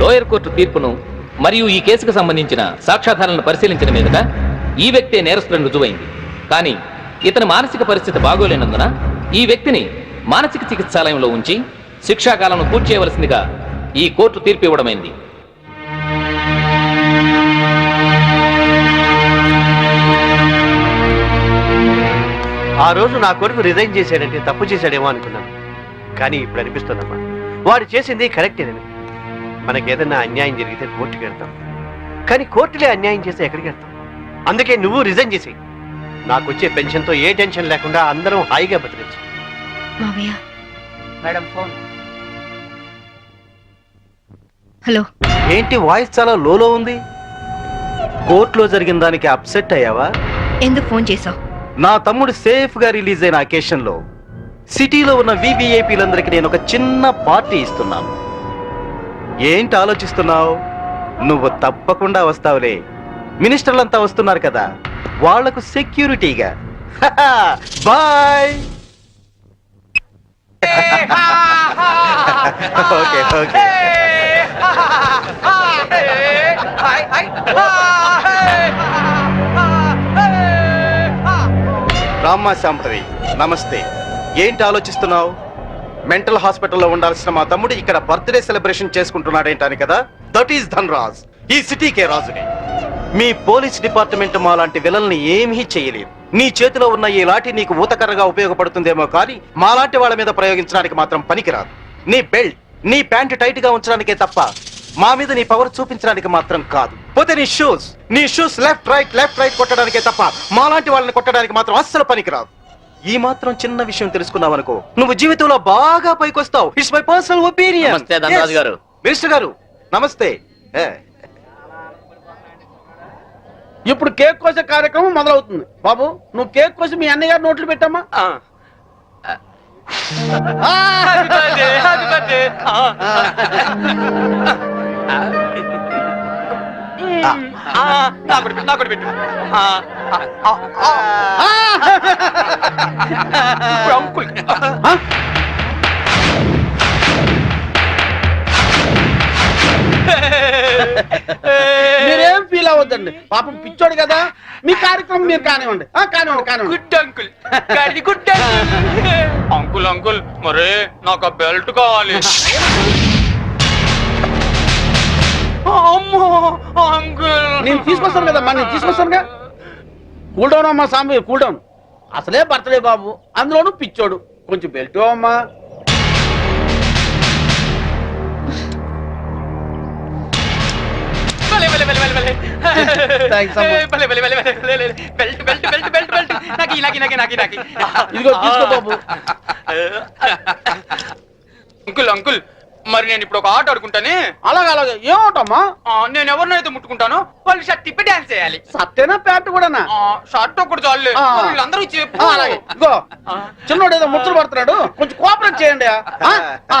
Lower court తీర్పును మరియు ఈ కేసుకు సంబంధించిన సాక్ష్యాధారాలను పరిశీలించిన మీదట ఈ వ్యక్తే నేరస్తులను రుజువైంది. కానీ ఇతని మానసిక పరిస్థితి బాగోలేనందున ఈ వ్యక్తిని మానసిక చికిత్సాలయంలో ఉంచి శిక్షాకాలను పూర్తి చేయవలసిందిగా ఈ కోర్టు తీర్పు ఇవ్వడమైంది. ఆ రోజు నా కొడుకు రిజైన్ చేశాడంటే తప్పు చేశాడేమో అనుకున్నాను. కానీ ఇప్పుడు అనిపిస్తుందమ్మా. వాడు చేసింది కరెక్టేనని. మనకేదన్నా అన్యాయం జరిగితే కోర్టుకి వెళ్తాం. కానీ కోర్టులే అన్యాయం చేస్తే ఎక్కడికి వెళ్తాం? అందుకే నువ్వు రిజైన్ చేసేయి నాకు వచ్చే పెన్షన్తో ఏ టెన్షన్ లేకుండా అందరం హాయిగా బతికించు మావయ్య మేడం ఫోన్. హలో. ఏంటి వాయిస్ చాలా లోలో ఉంది? కోర్టులో జరిగిన దానికి అప్సెట్ అయ్యావా? ఎందుకు ఫోన్ చేసావు నా తమ్ముడు సేఫ్గా రిలీజ్ అయిన అకేషన్లో సిటీలో ఉన్న వివిఐపీలందరికీ నేను ఒక చిన్న పార్టీ ఇస్తున్నాను. ఏంటి ఆలోచిస్తున్నావు? నువ్వు తప్పకుండా వస్తావులే. మినిస్టర్లంతా వస్తున్నారు కదా. వాళ్ళకు సెక్యూరిటీగా. బాయ్! Okay okay. రామ్మా శాంపతి నమస్తే. ఏంటి ఆలోచిస్తున్నావు? మెంటల్ హాస్పిటల్లో ఉండాల్సిన మా తమ్ముడు ఇక్కడ బర్త్డే సెలబ్రేషన్ చేసుకుంటున్నాడేంటని కదా? That is Dhanraj. ఈ సిటీకే రాజుని. మీ పోలీస్ డిపార్ట్మెంట్ మా లాంటి విలల్ని ఏమీ చేయలేదు. నీ చేతిలో ఉన్న ఈ లాఠీ నీకు ఊతకర్రగా ఉపయోగపడుతుందేమో కానీ మాలాంటి వాళ్ళ మీద ప్రయోగించడానికి మాత్రం పనికిరాదు. నీ బెల్ట్ నీ ప్యాంట్ టైట్గా ఉంచడానికే తప్ప మా మీద నీ పవర్ చూపించడానికి మాత్రం కాదు. పోతే నీ షూస్ నీ shoes left right left right కొట్టడానికే తప్ప మాలాంటి వాళ్ళని కొట్టడానికి మాత్రం అస్సలు పనికిరాదు. ఈ మాత్రం చిన్న విషయం తెలుసుకున్నావు అనుకో నువ్వు జీవితంలో బాగా పైకొస్తావు. ఇట్స్ మై పర్సనల్ ఒపీనియన్ నమస్తే, ధనరాజు గారు. మినిస్టర్ గారు నమస్తే. ఏ, ఇప్పుడు కేక్ కోసే కార్యక్రమం మొదలవుతుంది. బాబు నువ్వు కేక్ కోసి మీ అన్నయ్య గారు నోట్లు పెట్టమ్మా. మీరేం ఫీల్ అవ్వద్దండి. పాపం పిచ్చోడు కదా. మీ కార్యక్రమం మీరు కానివ్వండి. ఆ, కానివ్వండి కానివ్వండి. Good uncle. గాడి గుడ్ అంకుల్ అంకుల్ మరే నాకు ఆ బెల్ట్ కావాలి. నేను తీసుకొస్తాను కదా నేను తీసుకొస్తానుగా. కూల్ డౌన్ అమ్మా సాంబి కూల్ డౌన్ అసలే బర్త్డే బాబు అందులోనూ పిచ్చోడు. కొంచెం బెల్ట్ అమ్మా. ఇదిగో తీసుకో బాబు. Uncle uncle. మరి నేను ఇప్పుడు ఒక ఆట ఆడుకుంటానే? అలాగే అలాగే. ఏమవుతామా ఆ, నేను ఎవరినైతే ముట్టుకుంటాను వాళ్ళు షర్ట్ తిప్పి డాన్స్ చేయాలి. సత్తేనా ప్యాంట్ కూడానా? ఆ, షర్ట్ ఒక్కటి చాలే. వీళ్ళందరూ చెప్పు. అలాగే. ఇదిగో చిన్నోడు ఏదో ముచ్చలు పడుతున్నాడు. కొంచెం కోఆపరేట్ చేయండి. ఆ?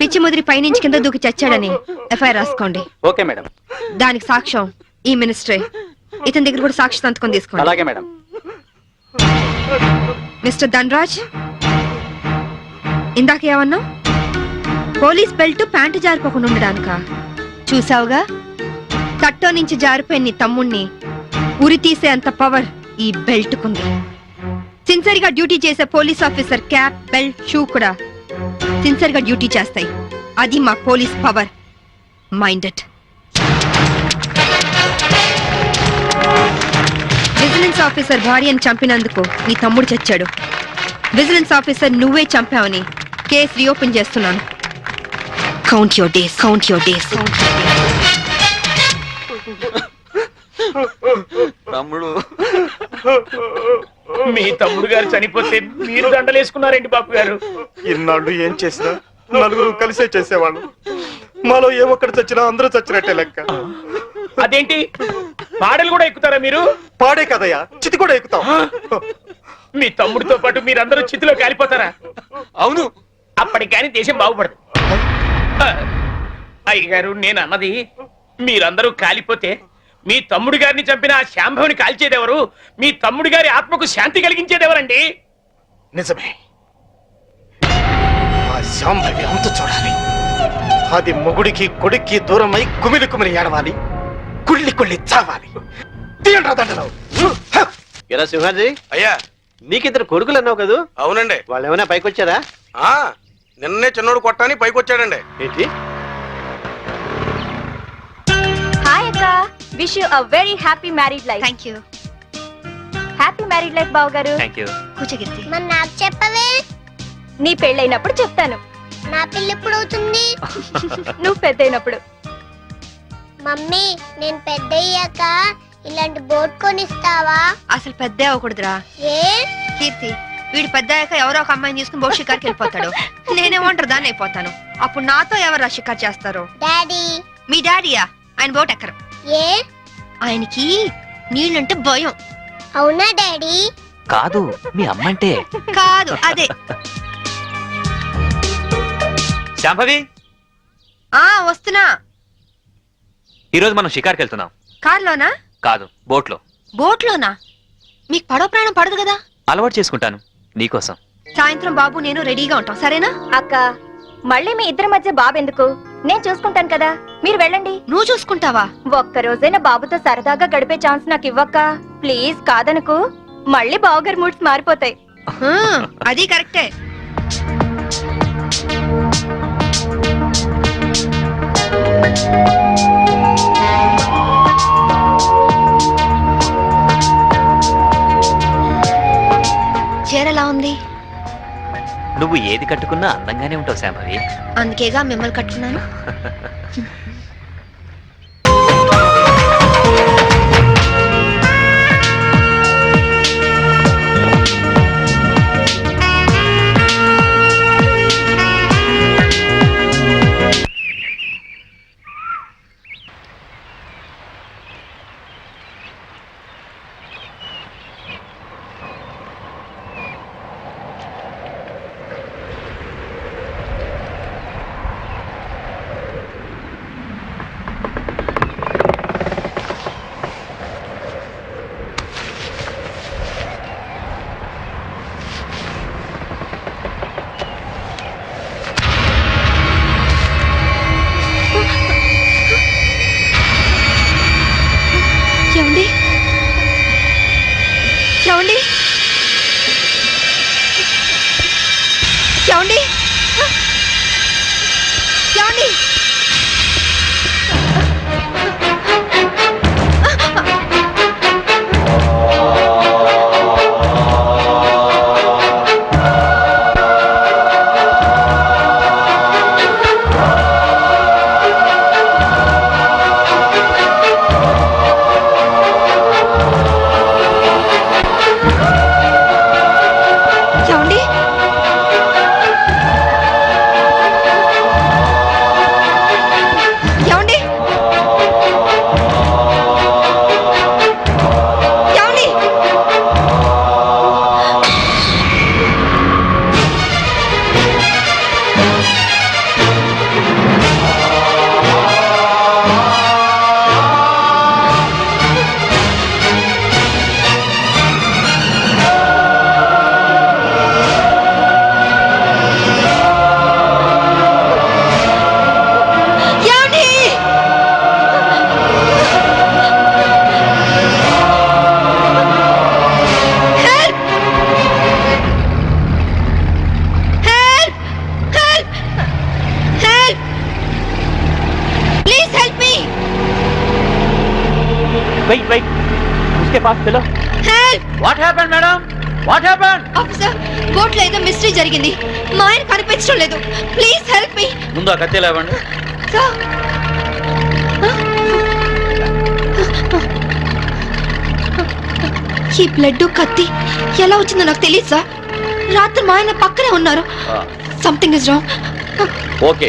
పిచ్చి ముదిరి పైనుంచి కింద దూకి చచ్చాడని ఎఫ్ఐఆర్ రాసుకోండి. Okay madam. దానికి సాక్ష్యం ఈ మినిస్ట్రీ. ఇతని దగ్గర కూడా సాక్షి సంతకం తీసుకోండి. అలాగే మేడం. మిస్టర్ ధనరాజ్ ఇందాక ఏమన్నా పోలీస్ బెల్ట్ ప్యాంటు జారిపోకుండా ఉండడానిక? చూసావుగా? తట్టో నుంచి జారిపోయిన నీ తమ్ముణ్ణి ఉరి తీసే అంత పవర్ ఈ బెల్ట్ కుంది సిన్సియర్గా డ్యూటీ చేసే police officer cap belt shoe కూడా సిన్సర్గా డ్యూటీ చేస్తాయి. అది మా police power minded vigilance officer భార్యను చంపినందుకు నీ తమ్ముడు చచ్చాడు. విజిలెన్స్ ఆఫీసర్ నువ్వే చంపావని కేసు రీఓపెన్ చేస్తున్నాను. Count your days count your days తమ్ముడు. మీ తమ్ముడు గారు చనిపోతే మీరు దండలేసుకున్నారేంటి బాబు గారు? ఇన్నాళ్ళు ఏం చేసినా నలుగురు కలిసే చేసేవాళ్ళు. మాలో ఏ ఒక్కడు చచ్చినా అందరూ చచ్చినట్టే లెక్క. అదేంటి? పాడలు కూడా ఎక్కుతారా మీరు? పాడే కదయ్యా చితి కూడా ఎక్కుతాం. మీ తమ్ముడితో పాటు మీరందరూ చితిలో కాలిపోతారా? అవును. అప్పటికి కానీ దేశం బాగుపడదు. అయ్యగారు నేను అన్నది మీరందరూ కాలిపోతే మీ తమ్ముడు గారిని చంపిన ఆ శాంభవిని కాల్చేదెవరు? మీ తమ్ముడి గారి ఆత్మకు శాంతి కలిగించేదెవరండి? నిజమే. ఆ శాంభవి అంత చూడాలి. అది మొగుడికి కొడుక్కి దూరమై కుమిలి కుమిలి ఏడవాలి. కుళ్ళి కుళ్ళి చావాలి. తీయండి దండలు. హ! ఎరా సింహాజీ? అయ్యా. నీకిద్దరు కొడుకులు అన్నావు కదా? అవునండి. వాళ్ళు ఏమైనా పైకి వచ్చారా ఆ నిన్నే చిన్నోడు కొట్టాని పైకి వచ్చాడండి ఏంటి? హాయ్ అక్క. Wish you a very happy married life thank you happy married life బావ గారు కూర్చోగిర్తి మరి నాకు చెప్పవే? నీ పెళ్ళైనప్పుడు చెప్తాను. నా పిల్ల ఎప్పుడు అవుతుంది నువ్వు పెద్దయినప్పుడు. మమ్మీ నేను పెద్ద అయ్యాక ఇలాంటి బోట్ కొనిస్తావా? అసలు పెద్ద అవ్వకూడదురా. ఏ? కీర్తి వీడు పెద్ద అయ్యాక ఎవరో ఒక అమ్మాయిని తీసుకుని బహు షికార్కి వెళ్ళిపోతాడు. నేనేమంటారు దాన్ని అయిపోతాను. అప్పుడు నాతో ఎవరు షికార్ చేస్తారు? డాడీ. మీ డాడీయా? ఆయన బోట్ ఎక్కరు. ఏ? ఆయనకి నీళ్ళంటే భయం. అవునా డాడీ? కాదు మీ అమ్మంటే. కాదు అదే. శాంభవి? ఆ వస్తున్నా. ఈరోజు మనం షికార్కి వెళ్తున్నాం. కార్లోనా? కాదు బోట్లో. బోట్లోనా? మీకు పడవ ప్రాణం పడదు కదా? అలవాటు చేసుకుంటాను నీకోసం. సాయంత్రం బాబు నేను రెడీగా ఉంటాం సరేనా? అక్క. మళ్ళీ మీ ఇద్దరి మధ్య బాబు ఎందుకు? నేను చూసుకుంటాను కదా. మీరు వెళ్ళండి. నువ్వు చూసుకుంటావా? ఒక్క రోజైనా బాబుతో సరదాగా గడిపే ఛాన్స్ నాకు ఇవ్వక్క. ప్లీజ్ కాదనుకు. మళ్ళీ బావగారి మూడ్స్ మారిపోతాయి. ఆ, అది కరెక్టే. చీర ఎలా ఉంది? నువ్వు ఏది కట్టుకున్నా అందంగానే ఉంటావు శాంభవి. అందుకేగా మిమ్మల్ని కట్టుకున్నాను. జరిగింది. మా ఆయన కనిపించడం లేదు. ప్లీజ్ హెల్ప్ మీ ముందు ఆ కత్తి లేవండి సార్ ఈ బ్లడ్ కత్తి ఎలా వచ్చిందో నాకు తెలియదు సార్ రాత్రి మా ఆయన పక్కనే ఉన్నారు. Something is wrong okay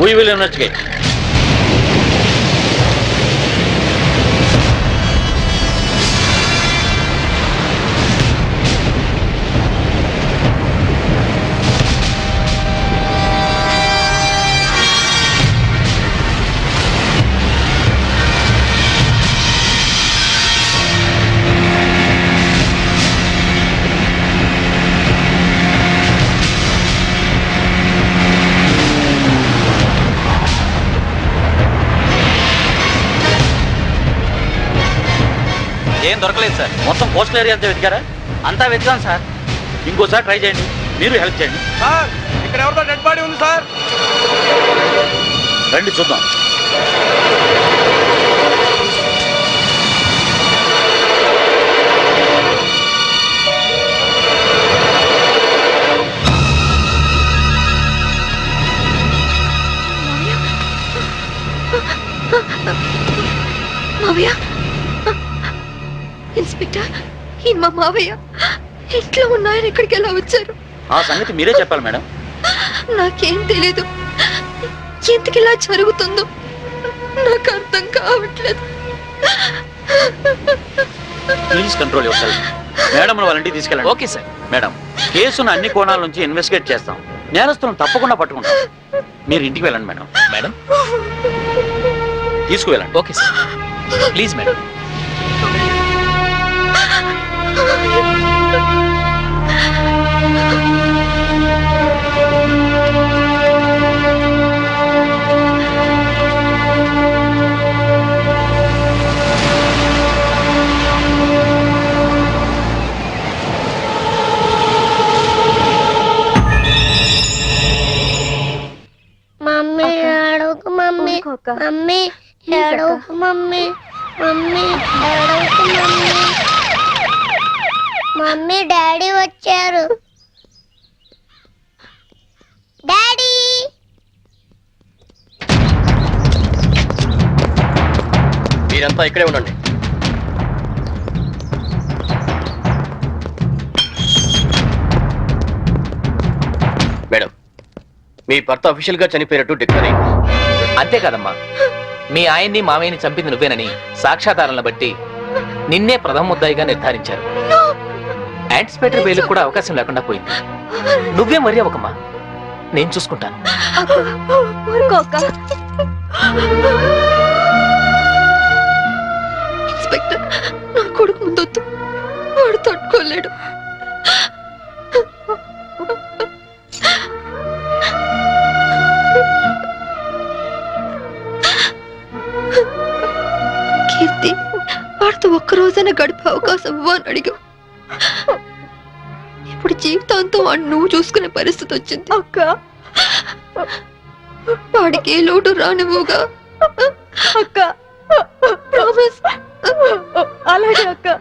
we will investigate ఏం దొరకలేదు సార్. మొత్తం కోస్టల్ ఏరియా అంతా వెతికారా? అంతా వెతికాం సార్. ఇంకోసారి ట్రై చేయండి. మీరు హెల్ప్ చేయండి. సార్ ఇక్కడ ఎవరితో డెడ్ బాడీ ఉంది సార్. రండి చూద్దాం. మా మావయ్య. ఇంట్లో ఉన్నాయని ఇక్కడికి ఎలా వచ్చారు? ఆ సంగతి మీరే చెప్పాలి మేడం. నాకేం తెలీదు. ఎందుకు ఇలా జరుగుతుందో నాకు అర్థం కావట్లేదు. Please control yourself madam వాళ్ళ ఇంటికి తీసుకెళ్ళండి. Okay sir. మేడం కేసును అన్ని కోణాల నుంచి ఇన్వెస్టిగేట్ చేస్తాం. నేరస్తులను తప్పకుండా పట్టుకుంటాం. మీరు ఇంటికి వెళ్ళండి మేడం. మేడం? తీసుకువెళ్ళండి okay sir. Please madam. Mummy అడుగు మమ్మీ. మమ్మీ. అడుగు మమ్మీ మమ్మీ డాడీ వచ్చారు. డాడీ! మీరంతా ఇక్కడే ఉండండి. మేడం మీ భర్త అఫీషియల్గా చనిపోయినట్టు డిక్లేర్ అయింది. అంతేకాదమ్మా మీ ఆయన్ని మామయ్యని చంపింది నువ్వేనని సాక్ష్యాధారాలను బట్టి నిన్నే ప్రథమ ముద్దాయిగా నిర్ధారించారు. యాంటిసిపేటరీ బెయిల్ కూడా అవకాశం లేకుండా పోయింది. నువ్వే మరీ అవ్వకమ్మా నేను చూసుకుంటాను. జీవితాంతం వాడిని నువ్వు చూసుకునే పరిస్థితి వచ్చింది. అక్క. వాడికి ఏ లోటు రానివ్వుగా అక్క. ప్రామిస్ అలాగే అక్క.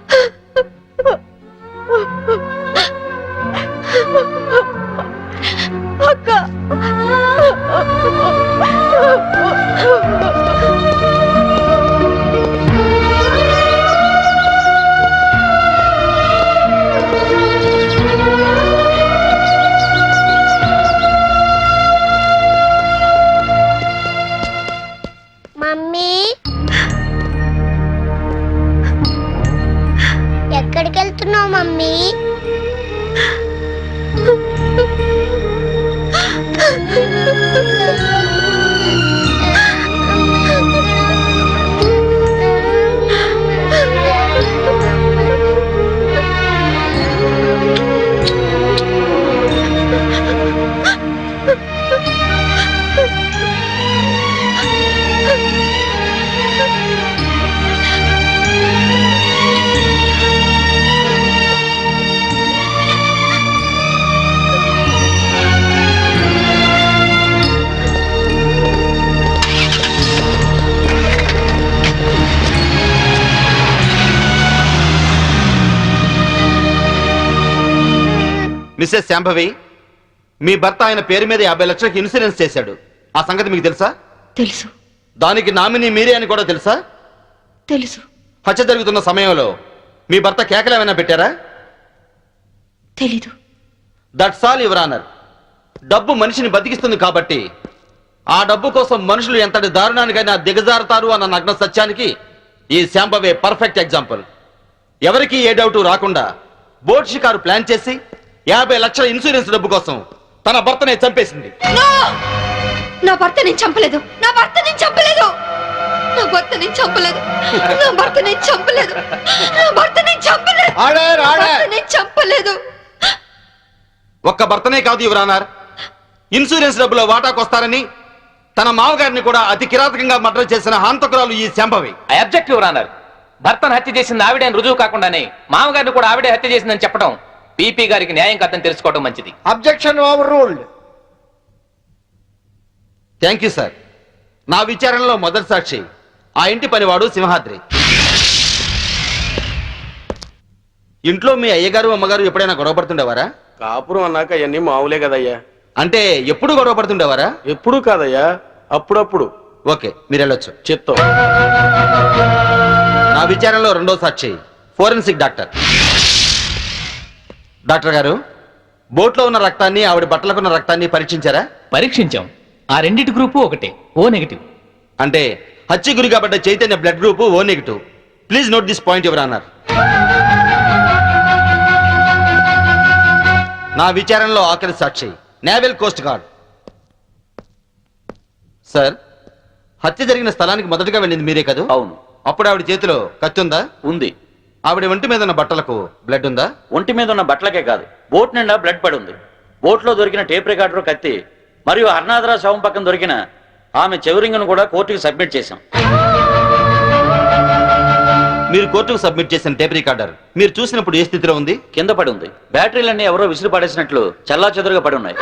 మిస్సెస్ శాంభవి మీ భర్త ఆయన పేరు మీద యాభై లక్షలకి ఇన్సూరెన్స్ చేశాడు. ఆ సంగతి మీకు తెలుసా? తెలుసు. దానికి నామినీ మీరే అని కూడా తెలుసా? తెలుసు. హత్య జరుగుతున్న సమయంలో మీ భర్త కేకలు ఏమైనా పెట్టారా? తెలీదు. దట్స్ ఆల్ యువర్ ఆనర్ డబ్బు మనిషిని బతికిస్తుంది కాబట్టి ఆ డబ్బు కోసం మనుషులు ఎంతటి దారుణానికైనా దిగజారుతారు అన్న నగ్న సత్యానికి ఈ శాంపవే పర్ఫెక్ట్ ఎగ్జాంపుల్ ఎవరికి ఏ డౌట్ రాకుండా బోట్ షికారు ప్లాన్ చేసి యాభై లక్షల ఇన్సూరెన్స్ డబ్బు కోసం తన భర్తనే చంపేసింది! నా! భర్త నేను చంపలేదు. నా భర్త నేను చంపలేదు. నా భర్త నేను చంపలేదు. నా భర్త నేను చంపలేదు. నా భర్త నేను చంపలేదు. ఆర్డర్. భర్త నేను చంపలేదు. ఒక్క భర్తనే కాదు యువర్ ఆనర్ ఇన్సూరెన్స్ డబ్బులో వాటాకొస్తారని తన మామగారిని కూడా అతి కిరాతకంగా మర్డర్ చేసిన హంతకురాలు ఈ Shambhavi. I object your honour భర్తను హత్య చేసింది ఆవిడే రుజువు కాకుండానే మామగారిని కూడా ఆవిడే హత్య చేసిందని చెప్పడం పీపీ గారికి న్యాయం కాదని తెలుసుకోవడం మంచిది. Objection overruled thank you sir నా విచారణలో మొదటి సాక్షి ఆ ఇంటి పనివాడు సింహాద్రి. ఇంట్లో మీ అయ్యగారు అమ్మగారు ఎప్పుడైనా గొడవ పడుతుండేవారా? కాపురం అన్నాక అవన్నీ మామూలే కదయ్యా. అంటే ఎప్పుడు గొడవ పడుతుండేవారా? ఎప్పుడు కాదయ్యా అప్పుడప్పుడు. ఓకే మీరు వెళ్ళొచ్చు. చిత్తం నా విచారణలో రెండో సాక్షి ఫోరెన్సిక్ డాక్టర్. డాక్టర్ గారు బోట్లో ఉన్న రక్తాన్ని ఆవిడ బట్టలకున్న రక్తాన్ని పరీక్షించారా? పరీక్షించాం. ఆ రెండిటి గ్రూపు ఒకటే ఓ నెగిటివ్. అంటే హత్య గురి కాబట్ట Chaitanya blood group O negative. Please note this point ఎవరు అన్నారు నా విచారణలో ఆఖరి సాక్షి నేవల్ కోస్ట్ గార్డ్. సార్ హత్య జరిగిన స్థలానికి మొదటగా వెళ్ళింది మీరే కదా? అవును. అప్పుడు ఆవిడ చేతిలో కత్తి ఉందా? ఉంది. ఆవిడ ఒంటి మీద ఉన్న బట్టలకు బ్లడ్ ఉందా? ఒంటి మీద ఉన్న బట్టలకే కాదు. బోట్ నిండా బ్లడ్ పడి ఉంది బోట్లో దొరికిన టేప్ రికార్డర్ కత్తి మరియు హర్నాథరా శవం పక్కన దొరికిన ఆమె చెవురింగును కూడా కోర్టుకి సబ్మిట్ చేశాం. మీరు కోర్టుకు సబ్మిట్ చేసిన టేప్ రికార్డర్ మీరు చూసినప్పుడు ఏ స్థితిలో ఉంది? కింద పడి ఉంది బ్యాటరీలన్నీ ఎవరో విసిరి పడేసినట్లు చల్లా చెదురుగా పడి ఉన్నాయి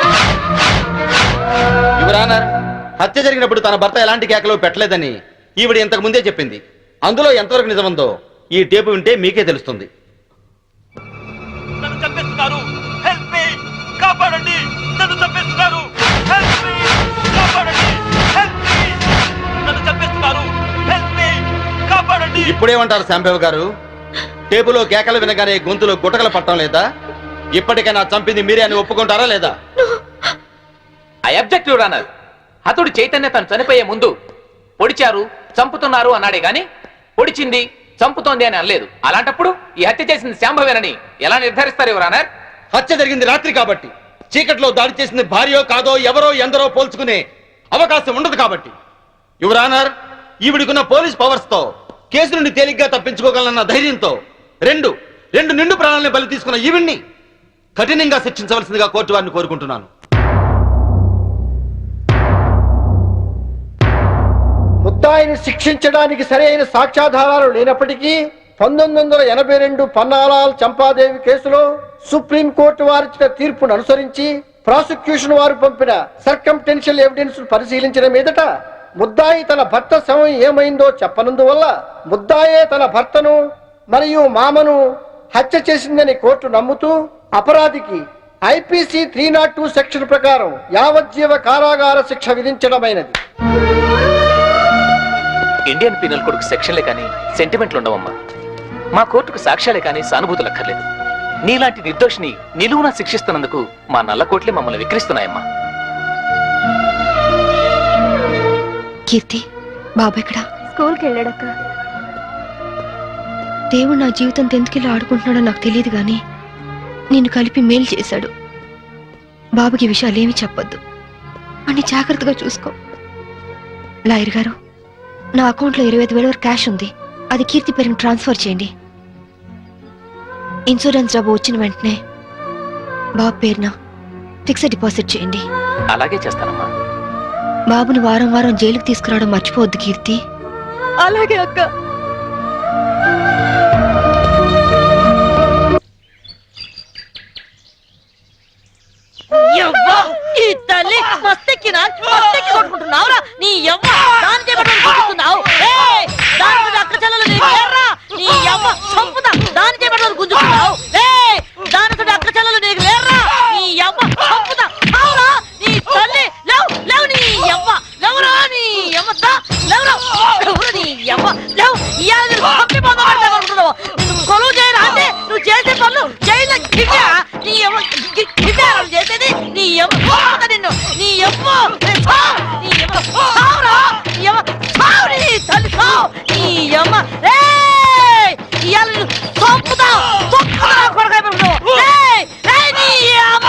హత్య జరిగినప్పుడు తన భర్త ఎలాంటి కేకలు పెట్టలేదని ఈవిడ ఇంతకు ముందే చెప్పింది. అందులో ఎంతవరకు నిజముందో ఈ టేపు వింటే మీకే తెలుస్తుంది. నన్ను చంపేస్తున్నారు. హెల్ప్ మీ కాపాడండి! నన్ను చంపేస్తున్నారు. హెల్ప్ మీ కాపాడండి! హెల్ప్ మీ నన్ను చంపేస్తున్నారు. హెల్ప్ మీ కాపాడండి! ఇప్పుడేమంటారు శాంబేవ్ గారు. టేపులో కేకలు వినగానే గొంతులో గుటకలు పట్టడం లేదా? ఇప్పటికైనా చంపింది మీరే అని ఒప్పుకుంటారా లేదా? ఐ అబ్జెక్ట్ యువర్ ఆనర్ హతుడు చైతన్య తను చనిపోయే ముందు పొడిచారు చంపుతున్నారు అన్నాడే గాని పొడిచింది చంపుతోంది అని అనలేదు. అలాంటప్పుడు ఈ హత్య చేసింది శాంభవేనని ఎలా నిర్ధారిస్తారు యువర్ హత్య జరిగింది రాత్రి కాబట్టి. చీకట్లో దాడి చేసింది భార్యో కాదో ఎవరో ఎందరో పోల్చుకునే అవకాశం ఉండదు కాబట్టి. యువరానర్ ఈవిడికున్న పోలీస్ పవర్స్తో కేసు నుండి తేలిగ్గా తప్పించుకోగలన్న ధైర్యంతో రెండు రెండు నిండు ప్రాణాలని బలి తీసుకున్న ఈవిడ్ని కఠినంగా శిక్షించవలసిందిగా కోర్టు వారిని కోరుకుంటున్నాను. ముద్దాయిని శిక్షించడానికి సరైన సాక్ష్యాధారాలు లేనప్పటికీ పంతొమ్మిది వందల ఎనభై రెండు పన్నాలాల్ చంపాదేవి కేసులో సుప్రీంకోర్టు వారిచ్చిన తీర్పును అనుసరించి ప్రాసిక్యూషన్ వారు పంపిన సర్కంటెన్షియల్ ఎవిడెన్స్ పరిశీలించిన మీదట ముద్దాయి తన భర్త శవం ఏమైందో చెప్పనందువల్ల ముద్దాయే తన భర్తను మరియు మామను హత్య చేసిందని కోర్టు నమ్ముతూ అపరాధికి IPC three nought two section ప్రకారం యావజ్జీవ కారాగార శిక్ష విధించడమైనది. ఇండియన్ పీనల్ కొడుకు సెక్షన్లే కానీ సెంటిమెంట్లు ఉండవమ్మా. మా కోర్టుకు సాక్ష్యాలే కానీ సానుభూతులు అక్కర్లేదు. నీలాంటి నిర్దోషిని నిలువున శిక్షిస్తున్నందుకు మా నల్ల కోట్లే మమ్మల్ని విక్రిస్తున్నాయమ్మా కీర్తి బాబు ఎక్కడ? స్కూల్కి వెళ్ళాడక్క. దేవుడు నా జీవితంతో ఎందుకు ఇలా ఆడుకుంటున్నాడో నాకు తెలియదు కానీ నిన్ను కలిపి మేలు చేశాడు. బాబుకి ఈ విషయాలేమీ చెప్పొద్దు. అని జాగ్రత్తగా చూసుకో. లాయర్ గారు నా అకౌంట్లో ఇరవై ఐదు వేల వరకు క్యాష్ ఉంది. అది కీర్తి పేరుని ట్రాన్స్ఫర్ చేయండి. ఇన్సూరెన్స్ డబ్బు వచ్చిన వెంటనే బాబు పేరున ఫిక్స్డ్ డిపాజిట్ చేయండి. అలాగే చేస్తానమ్మా. బాబుని వారం వారం జైలుకి తీసుకురావడం మర్చిపోవద్దు కీర్తి. అలాగే అక్క. అమ్మ. రేయ్ ఇవాళ నేను చంపుతా చంపుతా కొడకాయ పెట్టుకో రేయ్ రేయ్ నీ అమ్మ.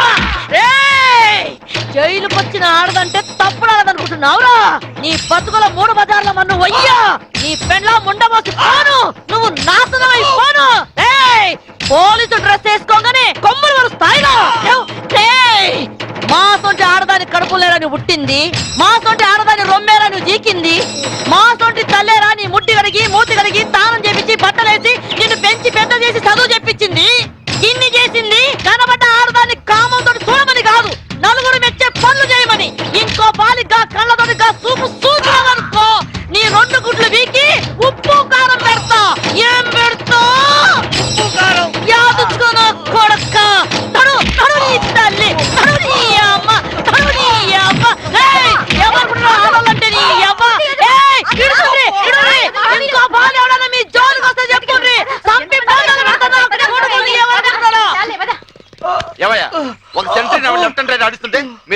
రేయ్ జైలుకి వచ్చిన ఆడదంటే తప్పుడాడదనుకుంటున్నావురా నీ బతుకుల మూడు బజార్ల మన్ను వయ్యా నీ పెండ్లా ముండమోసి పోను. నువ్వు నాశనం అయిపోను. రేయ్ పోలీసు డ్రెస్ వేసుకోగానే కొమ్ములు వరు స్థాయిలో మా సొంటి ఆడదాని కడుపులేరని పుట్టింది మా సొంటి రొమ్మేరా నువ్వు జీకింది. మా సొంటి తల్లేరా కడిగి మూతి కడిగి తానం చేపించి బట్టలేసి నిన్ను పెంచి పెద్ద చేసి చదువు చెప్పించింది. ఇన్ని చేసింది కనబడ్డ ఆడదాన్ని కామంతో చూడమని కాదు. నలుగురు మెచ్చే పనులు చేయమని. ఇంకో పాలి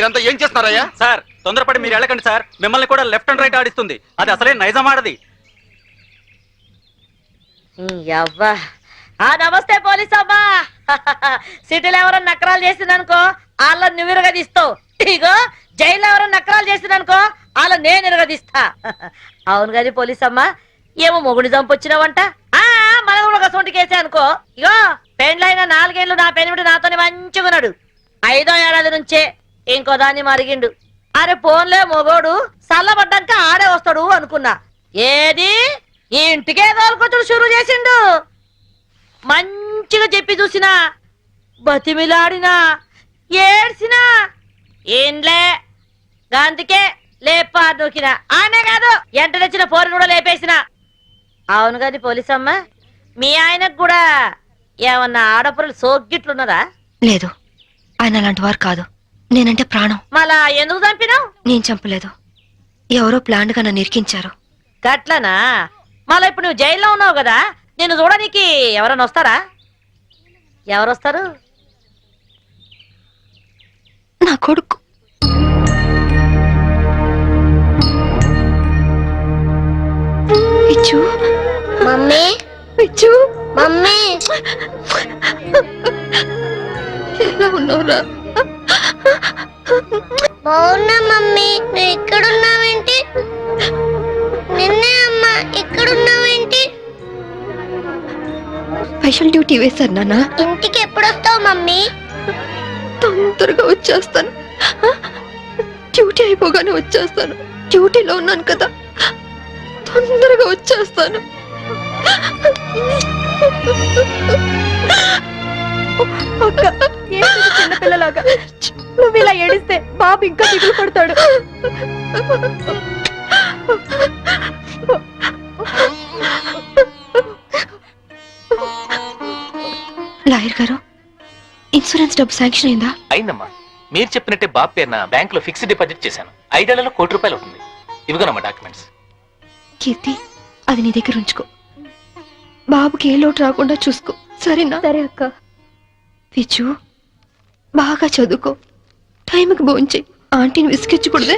మీరంతా ఏం చేస్తున్నారయ్యా? సార్ తొందరపడి మీరు వెళ్ళకండి సార్. మిమ్మల్ని కూడా లెఫ్ట్ అండ్ రైట్ ఆడిస్తుంది. అది అసలే నైజం ఆడది యవ్వా ఆ నమస్తే పోలీస్ అమ్మా. సిటీలో ఎవరైనా నకరాలు చేసిందనుకో వాళ్ళ నువ్వు ఇరగదీస్తావు ఇగో జైల్లో ఎవరైనా నకరాలు చేసిందనుకో వాళ్ళ నేను ఇరగదీస్తా. అవును కానీ పోలీస్ అమ్మా. ఏమో మొగుడు చంపొచ్చినావంట ఆ మన ఒక సొంటి కేసే అనుకో. ఇగో పెండ్లైన నాలుగేళ్ళు నా పెనిమిటి నాతోనే మంచిగున్నాడు. ఐదో ఏడాది నుంచే ఇంకో దాన్ని మరిగిండు. అరే పోన్లే మొగోడు. చల్లబడ్డాక ఆడే వస్తాడు అనుకున్నా. ఏది? ఇంటికే తోలుకొచ్చుడు షురు చేసిండు. మంచిగా చెప్పి చూసినా బతిమిలాడినా ఏడ్చినా ఏంలే? అందుకే లేపా నూకిన. ఆనే కాదు ఎంట తెచ్చిన కూడా లేపేసిన. అవును కానీ పోలీసమ్మ మీ ఆయనకు కూడా ఏమన్నా ఆడపురలు సోగ్గిట్లున్నదా? లేదు. ఆయన అలాంటి వారు కాదు. నేనంటే ప్రాణం. మళ్ళా ఎందుకు చంపినావు? నేను చంపలేదు. ఎవరో ప్లాండ్గా నన్ను ఇరికించారు. గట్లనా? మళ్ళీ ఇప్పుడు నువ్వు జైల్లో ఉన్నావు కదా నిన్ను చూడడానికి ఎవరైనా వస్తారా? ఎవరు వస్తారు నా కొడుకు. పిచ్చు. మమ్మీ. పిచ్చు. మమ్మీ. ఎలా ఉన్నావురా? బాగున్నా మమ్మీ. నువ్వు ఇక్కడున్నావేంటి నిన్నే అమ్మా ఇక్కడున్నావేంటి స్పెషల్ డ్యూటీ వేశారు నాన్న. ఇంటికి ఎప్పుడు వస్తావు మమ్మీ? తొందరగా వచ్చేస్తాను. డ్యూటీ అయిపోగానే వచ్చేస్తాను. డ్యూటీలో ఉన్నాను కదా. తొందరగా వచ్చేస్తాను. చిన్నపిల్లలాగా? నువ్వు ఇలా ఏడిస్తే బాబు ఇంకా దిగులు పడతాడు లాయర్ గారు ఇన్సూరెన్స్ డబ్బు శాంక్షన్ అయిందా? అయిందమ్మా. మీరు చెప్పినట్టే బాబు పేరున బ్యాంక్లో ఫిక్స్డ్ డిపాజిట్ చేశాను. ఐదేళ్ళలో కోటి రూపాయలు అవుతుంది. ఇవిగోనమ్మా డాక్యుమెంట్స్? కీర్తి అది నీ దగ్గర ఉంచుకో. బాబుకి ఏ లోటు రాకుండా చూసుకో. సరేనా? సరే అక్క. పిచ్చు బాగా చదువుకో. టైంకి భోంచే. ఆంటీని విసిగించకూడదే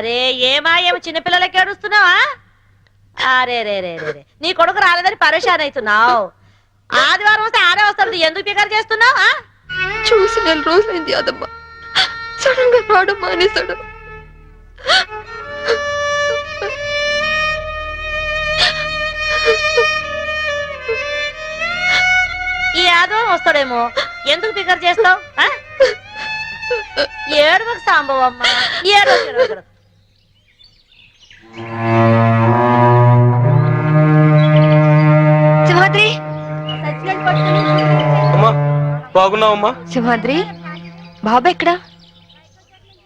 అరే ఏమా ఏమో చిన్నపిల్లలకి ఏడుస్తున్నావా? అరే రే రే రే రే. నీ కొడుకు రాలేదని పరేషాన్ అవుతున్నావు. ఆదివారం వస్తే ఆడే వస్తాడు. ఎందుకు పికర్ చేస్తున్నావు ఆ? చూసి నెల రోజులైంది అదమ్మ సడన్గా రావడం మానేశాడు. ఈ ఆదివారం వస్తాడేమో. ఎందుకు పికర్ చేస్తావు ఏడువకు సాంబవమ్మ ఏడు ఏడు సింహాద్రి అమ్మా బాగున్నావమ్మా? సింహాద్రి బాబా ఎక్కడా?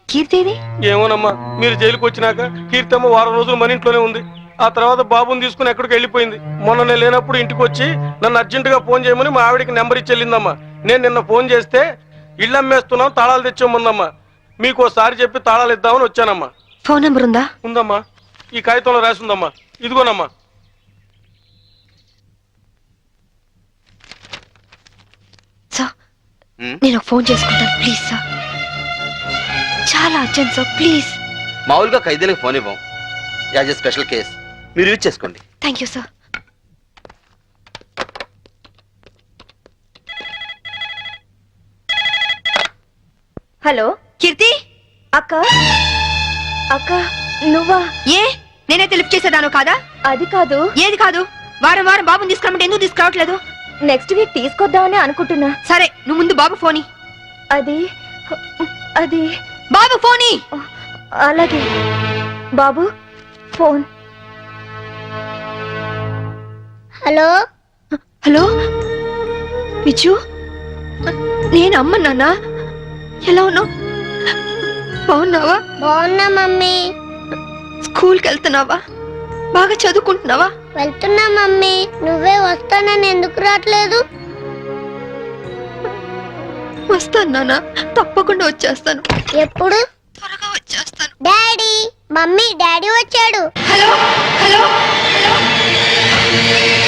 కీర్తిది ఏమోనమ్మా మీరు జైలుకి వచ్చినాక కీర్తమ్మ వారం రోజులు మన ఇంట్లోనే ఉంది. ఆ తర్వాత బాబుని తీసుకుని ఎక్కడికి వెళ్ళిపోయింది. మొన్న నేను లేనప్పుడు ఇంటికి వచ్చి నన్ను అర్జెంటుగా ఫోన్ చేయమని మా ఆవిడకి నెంబర్ ఇచ్చి వెళ్ళిందమ్మా. నేను నిన్న ఫోన్ చేస్తే ఇల్లు అమ్మేస్తున్నాం తాళాలు తెచ్చామన్నమ్మా మీకు ఒకసారి చెప్పి తాళాలు ఇద్దామని వచ్చానమ్మా. ఫోన్ నెంబర్ ఉందా? ఉందమ్మా. ఈ కాగితంలో రాసి ఉందమ్మా ఇదిగోనమ్మా. సార్ నేను ఒక ఫోన్ చేసుకుంటాను. Please sir. చాలా అర్జెంట్ సార్. ప్లీజ్. మామూలుగా ఖైదీలకు ఫోన్ ఇవ్వం. As a special case. మీరు యూజ్ చేసుకోండి. Thank you sir. Hello. Keerthi? అక్క? అక్క? నువ్వా? ఏ? నేనైతే లిఫ్ట్ చేసేదాను కాదా? అది కాదు. ఏది కాదు? వారం వారం బాబుని తీసుకురమ్మంటే ఎందుకు తీసుకురావట్లేదు? నెక్స్ట్ వీక్ తీసుకొద్దామని అనుకుంటున్నా. సరే నువ్వు ముందు బాబు ఫోని. అది అది. బాబు ఫోని! అలాగే. బాబు ఫోన్. హలో? హలో? విజు నేను అమ్మ నాన్న? ఎలా ఉన్నావు? బాగున్నావా? బాగున్నా మమ్మీ. స్కూల్కి వెళ్తున్నావా బాగా చదువుకుంటున్నావా? వెళ్తున్నా మమ్మీ. నువ్వే వస్తానని ఎందుకు రావట్లేదు? వస్తాను నాన్న. తప్పకుండా వచ్చేస్తాను. ఎప్పుడు? త్వరగా వచ్చేస్తాను. డాడీ. మమ్మీ డాడీ వచ్చాడు. హలో? హలో? డాడీ